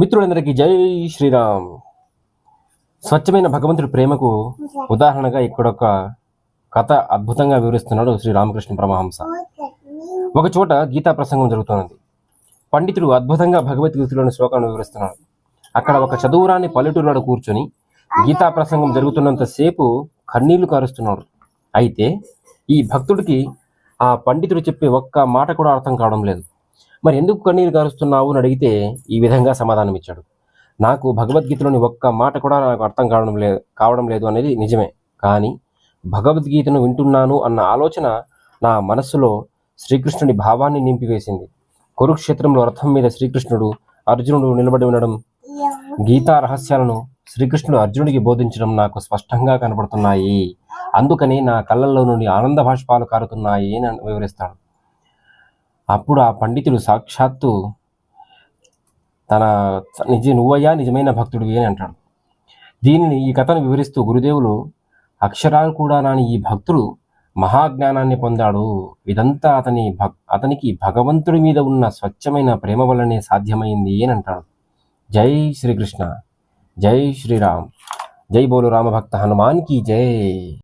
మిత్రులందరికీ జై శ్రీరామ్. స్వచ్ఛమైన భగవంతుడి ప్రేమకు ఉదాహరణగా ఇక్కడొక కథ అద్భుతంగా వివరిస్తున్నాడు శ్రీ రామకృష్ణ పరమహంస. ఒక చోట గీతా ప్రసంగం జరుగుతున్నది పండితుడు అద్భుతంగా భగవద్గీతలోని శ్లోకాన్ని వివరిస్తున్నాడు. అక్కడ ఒక చదువురాని పల్లెటూరులో కూర్చొని గీతా ప్రసంగం జరుగుతున్నంతసేపు కన్నీళ్ళు కారుస్తున్నాడు. అయితే ఈ భక్తుడికి ఆ పండితుడు చెప్పే ఒక్క మాట కూడా అర్థం కావడం లేదు. మరి ఎందుకు కన్నీరు కారుస్తున్నావు అని అడిగితే ఈ విధంగా సమాధానం ఇచ్చాడు. నాకు భగవద్గీతలోని ఒక్క మాట కూడా నాకు అర్థం కావడం లేదు కావడం లేదు అనేది నిజమే. కానీ భగవద్గీతను వింటున్నాను అన్న ఆలోచన నా మనస్సులో శ్రీకృష్ణుడి భావాన్ని నింపివేసింది. కురుక్షేత్రంలో రథం మీద శ్రీకృష్ణుడు అర్జునుడు నిలబడి ఉండడం గీతా రహస్యాలను శ్రీకృష్ణుడు అర్జునుడికి బోధించడం నాకు స్పష్టంగా కనపడుతున్నాయి. అందుకని నా కళ్ళల్లో నుండి ఆనంద భాష్పాలు కారుతున్నాయి అని వివరిస్తాడు. అప్పుడు ఆ పండితుడు సాక్షాత్తు తన నిజ నువ్వయ్యా నిజమైన భక్తుడివి అని అంటాడు. దీనిని ఈ కథను వివరిస్తూ గురుదేవులు అక్షరాలు కూడా నాని ఈ భక్తుడు మహాజ్ఞానాన్ని పొందాడు. ఇదంతా అతని భక్ అతనికి భగవంతుడి మీద ఉన్న స్వచ్ఛమైన ప్రేమ వల్లనే సాధ్యమైంది అని అంటాడు. జై శ్రీకృష్ణ. జై శ్రీరామ్. జై బోలు రామభక్త హనుమాన్కి జై.